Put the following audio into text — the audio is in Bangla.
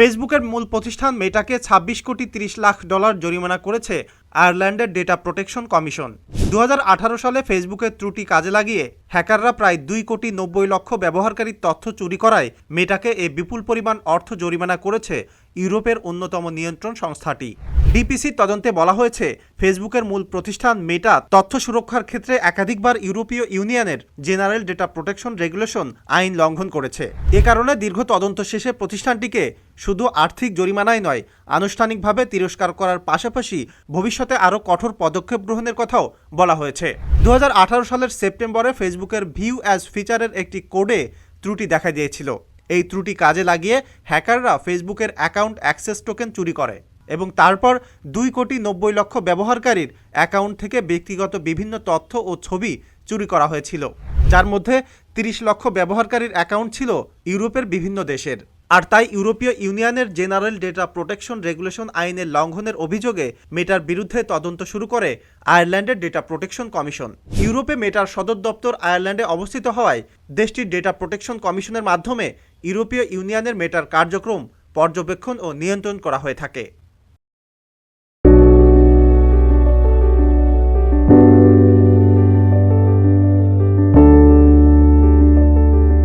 ফেসবুকের মূল প্রতিষ্ঠান মেটাকে ২৬ কোটি ৩০ লাখ ডলার জরিমানা করেছে আয়ারল্যান্ডের ডেটা প্রোটেকশন কমিশন। দু হাজার আঠারো সালে ফেসবুকের ত্রুটি কাজে লাগিয়ে হ্যাকাররা প্রায় দুই কোটি নব্বই লক্ষ ব্যবহারকারীর তথ্য চুরি করায় মেটাকে এ বিপুল পরিমাণ অর্থ জরিমানা করেছে ইউরোপের অন্যতম নিয়ন্ত্রণ সংস্থাটি। ডিপিসির তদন্তে বলা হয়েছে, ফেসবুকের মূল প্রতিষ্ঠান মেটা তথ্য সুরক্ষার ক্ষেত্রে একাধিকবার ইউরোপীয় ইউনিয়নের জেনারেল ডেটা প্রোটেকশন রেগুলেশন আইন লঙ্ঘন করেছে। এ কারণে দীর্ঘ তদন্ত শেষে প্রতিষ্ঠানটিকে শুধু আর্থিক জরিমানাই নয়, আনুষ্ঠানিকভাবে তিরস্কার করার পাশাপাশি ভবিষ্যতে আরও কঠোর পদক্ষেপ গ্রহণের কথাও বলা হয়েছে। দু হাজার আঠারো সালের সেপ্টেম্বরে ফেসবুকের ভিউ অ্যাজ ফিচারের একটি কোডে ত্রুটি দেখা দিয়েছিল। এই ত্রুটি কাজে লাগিয়ে হ্যাকাররা ফেসবুকের অ্যাকাউন্ট অ্যাক্সেস টোকেন চুরি করে। এবং তারপর দুই কোটি নব্বই লক্ষ ব্যবহারকারীর অ্যাকাউন্ট থেকে ব্যক্তিগত বিভিন্ন তথ্য ও ছবি চুরি করা হয়েছিল। যার মধ্যে তিরিশ লক্ষ ব্যবহারকারীর অ্যাকাউন্ট ছিল ইউরোপের বিভিন্ন দেশের। আর তাই ইউরোপীয় ইউনিয়নের জেনারেল ডেটা প্রোটেকশন রেগুলেশন আইনের লঙ্ঘনের অভিযোগে মেটার বিরুদ্ধে তদন্ত শুরু করে আয়ারল্যান্ডের ডেটা প্রোটেকশন কমিশন। ইউরোপে মেটার সদর দপ্তর আয়ারল্যান্ডে অবস্থিত হওয়ায় দেশটির ডেটা প্রোটেকশন কমিশনের মাধ্যমে ইউরোপীয় ইউনিয়নের মেটার কার্যক্রম পর্যবেক্ষণ ও নিয়ন্ত্রণ করা হয়ে থাকে।